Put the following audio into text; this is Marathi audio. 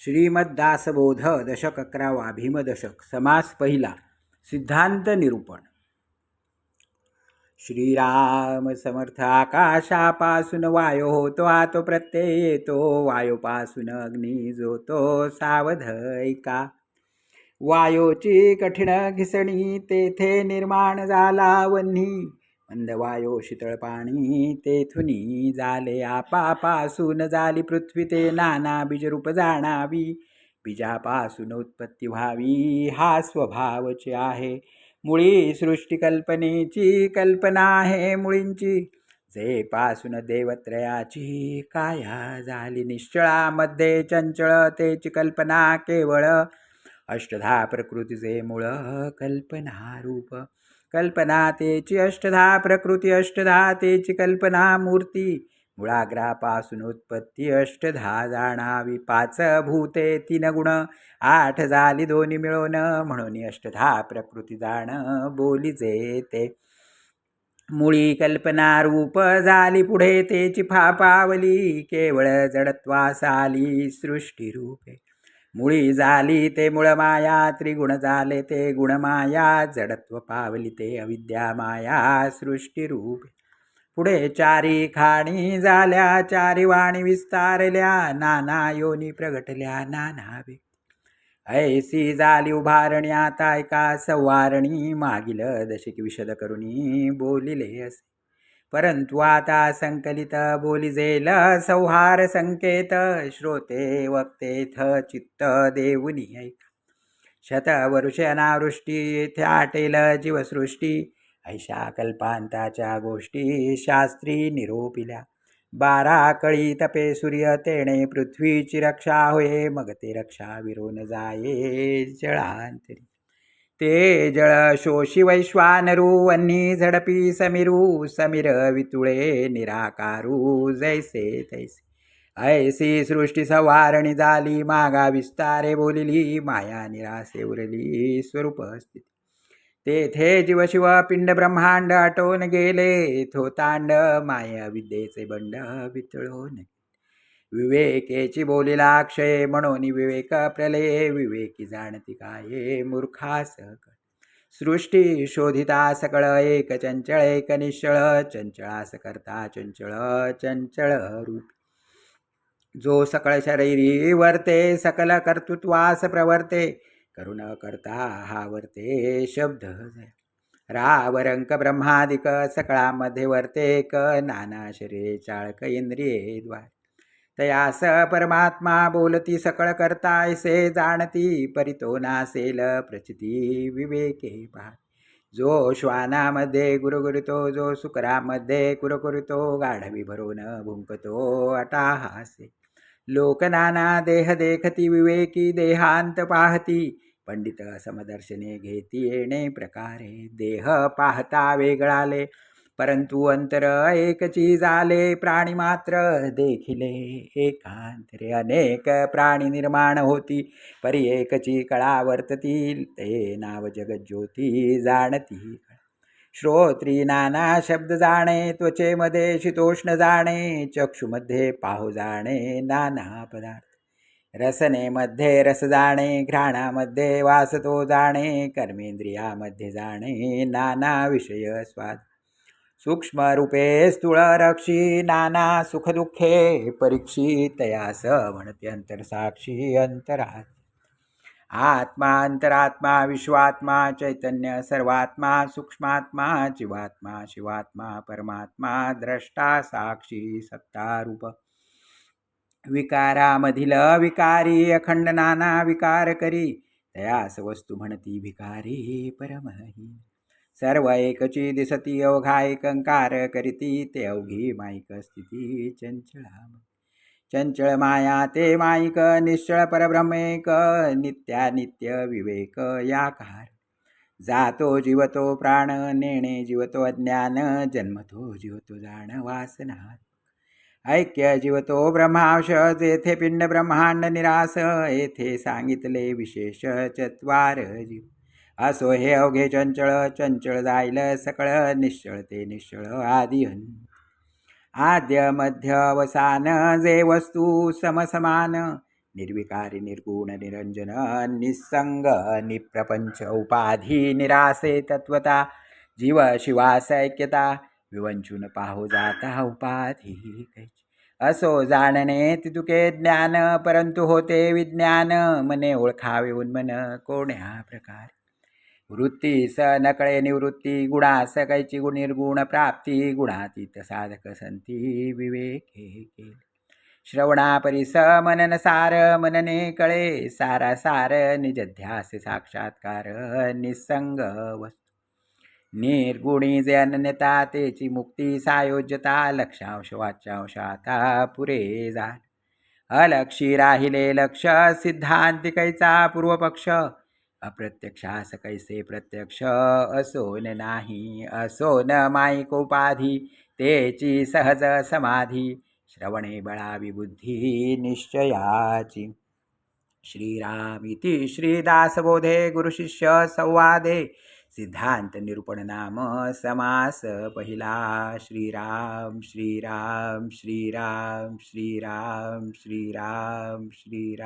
श्रीमद्दासबोध दशक अकरावा भीमदशक समास पहिला सिद्धांत निरूपण. श्रीराम समर्थ आकाशापासून वायो होतो आतो प्रत्यय येतो वायोपासून अग्नी जो तो सावध ऐका वायोची कठीण घिसणी तेथे निर्माण झाला वन्ही मंद वायो शीतळ पाणी तेथुनी झाले आपापासून झाली पृथ्वी ते नाना बीजरूप जाणावी. बीजापासून उत्पत्ती व्हावी हा स्वभावचे आहे. मुळी सृष्टी कल्पनेची कल्पना आहे मुळींची. जे पासून देवत्रयाची काया झाली निश्चळामध्ये चंचळतेची कल्पना केवळ. अष्टधा प्रकृतीचे मूळ कल्पना रूप. कल्पना तेची अष्टधा प्रकृती अष्टधा तेची कल्पना मूर्ती. मुळाग्रापासून उत्पत्ती अष्टधा जाणावी पाच भूते तीन गुण. आठ झाली दोन्ही मिळून म्हणून अष्टधा प्रकृती जाण बोलीजे ते मुळी कल्पना रूप झाली पुढे तेची फापावली केवळ जडत्वास आली सृष्टी रूपे मुळी झाली ते मुळ माया त्रिगुण झाले ते गुणमाया जडत्व पावली ते अविद्या माया सृष्टीरूप पुढे चारी खाणी झाल्या चारी वाणी विस्तारल्या नाना योनी प्रगटल्या नाना व्यक्ती. ऐसी झाली उभारणी आता एका सवारणी मागील दशक विशद करुणी बोलिले असे. परंतु आता संकलित बोली जेल संहार संकेत श्रोते वक्तेथ चित्त देऊनी ऐका। शतवरुष अनावृष्टी येथे आटेल जीवसृष्टी ऐशा कल्पांताच्या गोष्टी शास्त्री निरोपिल्या। बारा कळी तपे सूर्य तेणे पृथ्वीची रक्षा होये मग ते रक्षा विरून जाये जळांतरी। ते जळ शोषी वैश्वानरू वन्नी झडपी समीरू समीर वितुळे निराकारू जैसे तैसे ऐसी सृष्टी सवारणी झाली मागा विस्तारे बोलिली माया निरासे उरली स्वरूप स्थिती तेथे जीवशिव पिंड ब्रह्मांड आटोन गेले थोतांड माया विद्येचे बंड वितळून विवेकेची बोलीला अक्षय म्हणून विवेक प्रलये विवेकी जाणती काय मूर्खा सकळ. सृष्टी शोधिता सकळ एक चंचळ एक निश्चळ चंचळास करता चंचळ चंचळ रूप. जो सकळ शरीरी वर्ते सकल कर्तृत्वास प्रवर्ते करुण करता हा वर्ते शब्द रावरंक ब्रह्मादिक सकळामध्ये वर्ते क नाना शरीरे चाळक इंद्रिये द्वार. तयास परमात्मा बोलती सकळ करता ऐसे जाणती परितो नासेल प्रचिती विवेके पहा जो श्वानामध्ये गुरुगुरुतो जो शुक्रामध्ये कुरकुरतो गाढवी भरून भुंकतो अटाहासे. लोकनाना देह देखती विवेकी देहांत पाहती पंडित समदर्शने घेती येणे प्रकारे. देह पाहता वेगळाले परंतु अंतर एकची झाले प्राणी मात्र देखिले. एकांतरे अनेक प्राणी निर्माण होती. परी एकची कळा वर्तती ते नाव जगज्योती जाणती. श्रोत्री नाना शब्द जाणे त्वचेमध्ये शीतोष्ण जाणे चक्षुमध्ये पाहू जाणे नाना पदार्थ. रसनेमध्ये रस जाणे घ्राणामध्ये वासतो जाणे कर्मेंद्रियामध्ये जाणे नाना विषय स्वाद. सूक्ष्मरूपे स्थूळरक्षी नाना सुखदुःखे परीक्षी स म्हणते अंतरसाक्षी अंतरात. आत्मा अंतरात्मा विश्वात्मा चैतन्य सर्वात्मा सूक्ष्मात्मा जीवात्मा शिवात्मा परमात्मा द्रष्टा साक्षी सत्तारूप. विकारामधील विकारी अखंड नाना विकार करी तयास वस्तू म्हणती भिकारी परमही. सर्व एकची दिसती अवघा एकंकार करीती ते अवघी माईक स्थिती चंचळा. चंचळ माया ते माईक निश्चळ परब्रह्मेक नित्यानित्य विवेक याकार. जातो जीवतो प्राण नेणे जीवतो अज्ञान जन्मतो जीवतो जाण वासना. ऐक्य जीवतो ब्रह्मांश जेथे पिंड ब्रह्मांड निरास येथे सांगितले विशेष चत्वार जीव. असो हे अवघे चंचळ चंचळ जाईल सकळ निश्चळ ते निश्चळ आदी आद्य मध्य अवसान जे वस्तू समसमान निर्विकारी निर्गुण निरंजन निसंग निप्रपंच उपाधी निरासे तत्वता जीव शिवास ऐक्यता विवंचून पाहू जाता उपाधी. असो जाणणे तितुके ज्ञान परंतु होते विज्ञान मने ओळखावे उन्मन कोण्या प्रकारे. वृत्ती स नकळे निवृत्ती गुणा कैची गुण निर्गुण प्राप्ती गुणातीत साधक संती विवेके केले श्रवणापरिस मनन सार मनने कळे सारा सार निजध्यास साक्षात्कार निसंग वस्तू। निर्गुणी जे अनन्यता तेची मुक्ती सायोज्यता लक्षांश वाच्यांशाता पुरे जा अलक्षी राहिले लक्ष सिद्धांतिकैचा पूर्वपक्ष अप्रत्यक्ष अप्रत्यक्षास कैसे प्रत्यक्ष? असोन नाही असोन माईकोपाधी तेची सहज समाधी. श्रवणे बळावी बुद्धी निश्चयाची. श्रीरामिती श्रीदासबोधे गुरुशिष्य संवादे. सिद्धांत निरूपण नाम समास पहिला. श्रीराम श्रीराम श्रीराम श्रीराम श्रीराम श्रीराम.